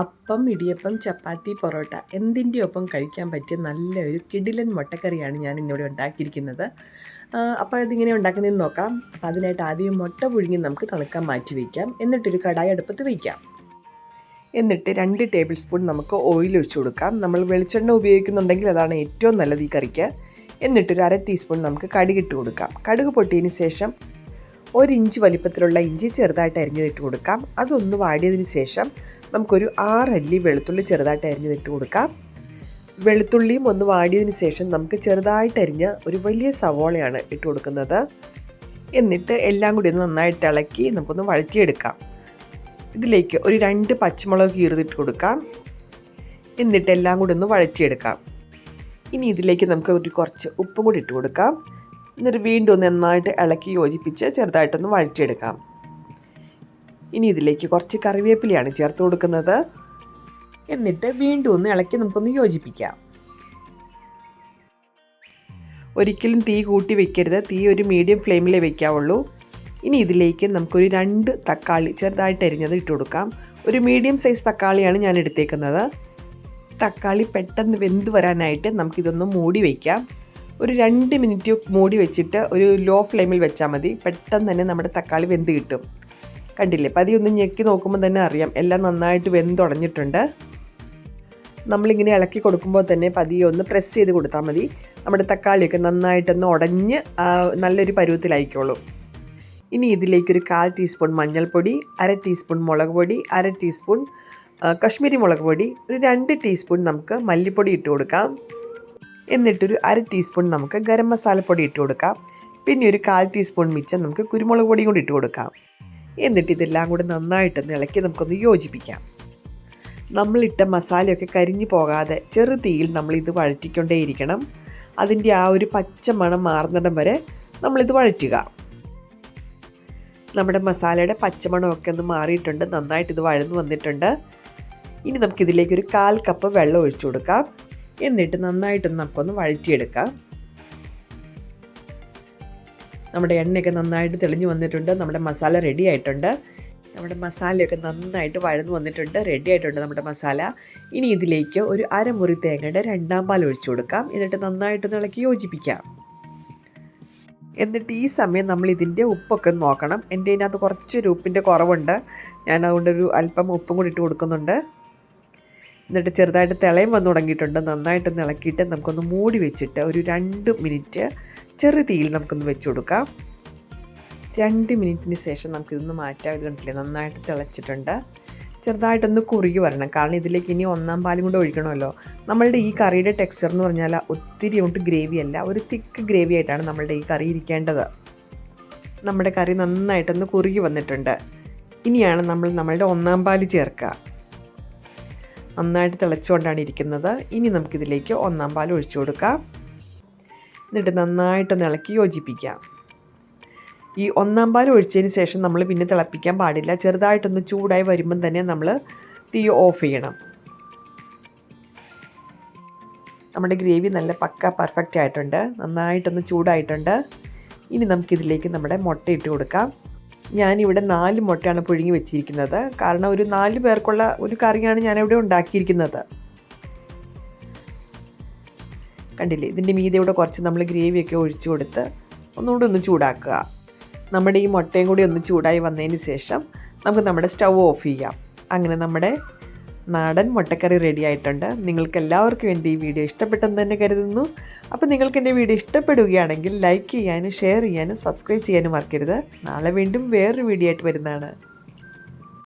അപ്പം ഇടിയപ്പം ചപ്പാത്തി പൊറോട്ട എന്തിന്റെ ഒപ്പം കഴിക്കാൻ പറ്റിയ നല്ലൊരു കിടിലൻ മുട്ടക്കറിയാണ് ഞാൻ ഇന്നിവിടെ ഉണ്ടാക്കിയിരിക്കുന്നത് അപ്പോൾ അതിങ്ങനെ ഉണ്ടാക്കുന്നതെന്ന് നോക്കാം. അപ്പോൾ അതിനായിട്ട് ആദ്യം മുട്ട പുഴുങ്ങി നമുക്ക് തണുക്കാൻ മാറ്റി വയ്ക്കാം. എന്നിട്ടൊരു കടായി അടുപ്പത്ത് വയ്ക്കാം. എന്നിട്ട് രണ്ട് ടേബിൾ സ്പൂൺ നമുക്ക് ഓയിൽ ഒഴിച്ചു കൊടുക്കാം. നമ്മൾ വെളിച്ചെണ്ണ ഉപയോഗിക്കുന്നുണ്ടെങ്കിൽ അതാണ് ഏറ്റവും നല്ലത് ഈ കറിക്ക്. എന്നിട്ടൊരു അര ടീസ്പൂൺ നമുക്ക് കടുകിട്ട് കൊടുക്കാം. കടുക് പൊട്ടിയതിന് ശേഷം ഒരു ഇഞ്ച് വലിപ്പത്തിലുള്ള ഇഞ്ചി ചെറുതായിട്ട് അരിഞ്ഞിട്ട് കൊടുക്കാം. അതൊന്ന് വാടിയതിന് ശേഷം നമുക്കൊരു ആറല്ലി വെളുത്തുള്ളി ചെറുതായിട്ട് അരിഞ്ഞിട്ട് കൊടുക്കാം. വെളുത്തുള്ളിയും ഒന്ന് വാടിയതിന് ശേഷം നമുക്ക് ചെറുതായിട്ട് അരിഞ്ഞ ഒരു വലിയ സവോളയാണ് ഇട്ട് കൊടുക്കുന്നത്. എന്നിട്ട് എല്ലാം കൂടി ഒന്ന് നന്നായിട്ട് ഇളക്കി നമുക്കൊന്ന് വഴറ്റിയെടുക്കാം. ഇതിലേക്ക് ഒരു രണ്ട് പച്ചമുളക് കീറിതിട്ട് കൊടുക്കാം. എന്നിട്ട് എല്ലാം കൂടി ഒന്ന് വഴറ്റിയെടുക്കാം. ഇനി ഇതിലേക്ക് നമുക്ക് ഒരു കുറച്ച് ഉപ്പും കൂടി ഇട്ട് കൊടുക്കാം. എന്നിട്ട് വീണ്ടും ഒന്ന് നന്നായിട്ട് ഇളക്കി യോജിപ്പിച്ച് ചെറുതായിട്ടൊന്ന് വഴറ്റിയെടുക്കാം. ഇനി ഇതിലേക്ക് കുറച്ച് കറിവേപ്പിലയാണ് ചേർത്ത് കൊടുക്കുന്നത്. എന്നിട്ട് വീണ്ടും ഒന്ന് ഇളക്കി നമുക്കൊന്ന് യോജിപ്പിക്കാം. ഒരിക്കലും തീ കൂട്ടി വെക്കരുത്. തീ ഒരു മീഡിയം ഫ്ലെയിമിലേ വെക്കാവുള്ളൂ. ഇനി ഇതിലേക്ക് നമുക്കൊരു രണ്ട് തക്കാളി ചെറുതായിട്ട് അരിഞ്ഞത് ഇട്ട് കൊടുക്കാം. ഒരു മീഡിയം സൈസ് തക്കാളിയാണ് ഞാൻ എടുത്തേക്കുന്നത്. തക്കാളി പെട്ടെന്ന് വെന്ത് വരാനായിട്ട് നമുക്കിതൊന്ന് മൂടി വയ്ക്കാം ഒരു രണ്ട് മിനിറ്റ് മൂടി വെച്ചിട്ട് ഒരു ലോ ഫ്ലെയിമിൽ വെച്ചാൽ മതി. പെട്ടെന്ന് തന്നെ നമ്മുടെ തക്കാളി വെന്ത് കിട്ടും. കണ്ടില്ലേ? പതി ഒന്ന് ഞെക്കി നോക്കുമ്പോൾ തന്നെ അറിയാം. എല്ലാം നന്നായിട്ട് വെന്തുടഞ്ഞിട്ടുണ്ട്. നമ്മളിങ്ങനെ ഇളക്കി കൊടുക്കുമ്പോൾ തന്നെ പതിയെ ഒന്ന് പ്രസ് ചെയ്ത് കൊടുത്താൽ മതി. നമ്മുടെ തക്കാളിയൊക്കെ നന്നായിട്ടൊന്ന് ഉടഞ്ഞ് നല്ലൊരു പരുവത്തിലായിക്കോളും. ഇനി ഇതിലേക്കൊരു കാൽ ടീസ്പൂൺ മഞ്ഞൾപ്പൊടി അര ടീസ്പൂൺ മുളക് പൊടി അര ടീസ്പൂൺ കശ്മീരി മുളക് പൊടി ഒരു രണ്ട് ടീസ്പൂൺ നമുക്ക് മല്ലിപ്പൊടി ഇട്ട് കൊടുക്കാം. എന്നിട്ടൊരു അര ടീസ്പൂൺ നമുക്ക് ഗരം മസാലപ്പൊടി ഇട്ട് കൊടുക്കാം. പിന്നെ ഒരു കാൽ ടീസ്പൂൺ മിച്ചം നമുക്ക് കുരുമുളക് പൊടിയും കൂടി ഇട്ട് കൊടുക്കാം. എന്നിട്ട് ഇതെല്ലാം കൂടി നന്നായിട്ടൊന്ന് ഇളക്കി നമുക്കൊന്ന് യോജിപ്പിക്കാം. നമ്മളിട്ട മസാലയൊക്കെ കരിഞ്ഞു പോകാതെ ചെറു തീയിൽ നമ്മളിത് വഴറ്റിക്കൊണ്ടേയിരിക്കണം. അതിന്റെ ആ ഒരു പച്ച മണം മാറുന്നിടം വരെ നമ്മളിത് വഴറ്റുക. നമ്മുടെ മസാലയുടെ പച്ചമണമൊക്കെ ഒന്ന് മാറിയിട്ടുണ്ട്. നന്നായിട്ട് ഇത് വഴന്നു വന്നിട്ടുണ്ട്. ഇനി നമുക്കിതിലേക്ക് ഒരു കാൽ കപ്പ് വെള്ളം ഒഴിച്ചു കൊടുക്കാം. എന്നിട്ട് നന്നായിട്ടൊന്ന് നമുക്കൊന്ന് വഴറ്റിയെടുക്കാം. നമ്മുടെ എണ്ണയൊക്കെ നന്നായിട്ട് തെളിഞ്ഞു വന്നിട്ടുണ്ട്. നമ്മുടെ മസാല റെഡി ആയിട്ടുണ്ട്. നമ്മുടെ മസാലയൊക്കെ നന്നായിട്ട് വഴന്നു വന്നിട്ടുണ്ട്. റെഡി ആയിട്ടുണ്ട് നമ്മുടെ മസാല. ഇനി ഇതിലേക്ക് ഒരു അരമുറി തേങ്ങയുടെ രണ്ടാം പാൽ ഒഴിച്ചു കൊടുക്കാം. എന്നിട്ട് നന്നായിട്ട് ഇളക്കി യോജിപ്പിക്കാം. എന്നിട്ട് ഈ സമയം നമ്മൾ ഇതിന്റെ ഉപ്പൊക്കെ നോക്കണം. എന്റെ ഇതിനകത്ത് കുറച്ചൊരു ഉപ്പിന്റെ കുറവുണ്ട്. ഞാൻ അതുകൊണ്ടൊരു അല്പം ഉപ്പും കൂടി ഇട്ട് കൊടുക്കുന്നുണ്ട്. എന്നിട്ട് ചെറുതായിട്ട് തിളയും വന്ന് തുടങ്ങിയിട്ടുണ്ട്. നന്നായിട്ടൊന്ന് ഇളക്കിയിട്ട് നമുക്കൊന്ന് മൂടി വെച്ചിട്ട് ഒരു രണ്ട് മിനിറ്റ് ചെറു തീയിൽ നമുക്കൊന്ന് വെച്ച് കൊടുക്കാം. രണ്ട് മിനിറ്റിന് ശേഷം നമുക്കിതൊന്ന് മാറ്റാം. ഇത് കണ്ടില്ലേ? നന്നായിട്ട് തിളച്ചിട്ടുണ്ട്. ചെറുതായിട്ടൊന്ന് കുറുകി വരണം. കാരണം ഇതിലേക്ക് ഇനി ഒന്നാം പാലും കൂടെ ഒഴിക്കണമല്ലോ. നമ്മളുടെ ഈ കറിയുടെ ടെക്സ്ചർ എന്ന് പറഞ്ഞാൽ ഒത്തിരി അങ്ങോട്ട് ഗ്രേവി അല്ല ഒരു തിക്ക് ഗ്രേവി ആയിട്ടാണ് നമ്മളുടെ ഈ കറി ഇരിക്കേണ്ടത്. നമ്മുടെ കറി നന്നായിട്ടൊന്ന് കുറുകി വന്നിട്ടുണ്ട്. ഇനിയാണ് നമ്മൾ നമ്മളുടെ ഒന്നാം പാൽ ചേർക്കുക. നന്നായിട്ട് തിളച്ചുകൊണ്ടാണ് ഇരിക്കുന്നത്. ഇനി നമുക്കിതിലേക്ക് ഒന്നാം പാൽ ഒഴിച്ചു കൊടുക്കാം. എന്നിട്ട് നന്നായിട്ട് ഇളക്കി യോജിപ്പിക്കാം ഈ ഒന്നാം പാൽ ഒഴിച്ചതിന് ശേഷം നമ്മൾ പിന്നെ തിളപ്പിക്കാൻ പാടില്ല. ചെറുതായിട്ടൊന്ന് ചൂടായി വരുമ്പം തന്നെ നമ്മൾ തീ ഓഫ് ചെയ്യണം. നമ്മുടെ ഗ്രേവി നല്ല പക്ക പെർഫെക്റ്റ് ആയിട്ടുണ്ട്. നന്നായിട്ടൊന്ന് ചൂടായിട്ടുണ്ട്. ഇനി നമുക്കിതിലേക്ക് നമ്മുടെ മുട്ട ഇട്ട് കൊടുക്കാം. ഞാനിവിടെ നാല് മുട്ടയാണ് പുഴുങ്ങി വെച്ചിരിക്കുന്നത്. കാരണം ഒരു നാല് പേർക്കുള്ള ഒരു കറിയാണ് ഞാനിവിടെ ഉണ്ടാക്കിയിരിക്കുന്നത്. കണ്ടില്ലേ? ഇതിന്റെ മീതെ കുറച്ച് നമ്മൾ ഗ്രേവിയൊക്കെ ഒഴിച്ചു കൊടുത്ത് ഒന്നുകൂടി ഒന്ന് ചൂടാക്കുക. നമ്മുടെ ഈ മുട്ടയും കൂടി ഒന്ന് ചൂടായി വന്നതിന് ശേഷം നമുക്ക് നമ്മുടെ സ്റ്റൗ ഓഫ് ചെയ്യാം. അങ്ങനെ നമ്മുടെ നാടൻ മുട്ടക്കറി റെഡി ആയിട്ടുണ്ട്. നിങ്ങൾക്ക് എല്ലാവർക്കും എന്റെ ഈ വീഡിയോ ഇഷ്ടപ്പെട്ടെന്ന് തന്നെ കരുതുന്നു. അപ്പോൾ നിങ്ങൾക്ക് എന്റെ വീഡിയോ ഇഷ്ടപ്പെടുകയാണെങ്കിൽ ലൈക്ക് ചെയ്യാനും ഷെയർ ചെയ്യാനും സബ്സ്ക്രൈബ് ചെയ്യാനും മറക്കരുത്. നാളെ വീണ്ടും വേറൊരു വീഡിയോ ആയിട്ട് വരുന്നതാണ്.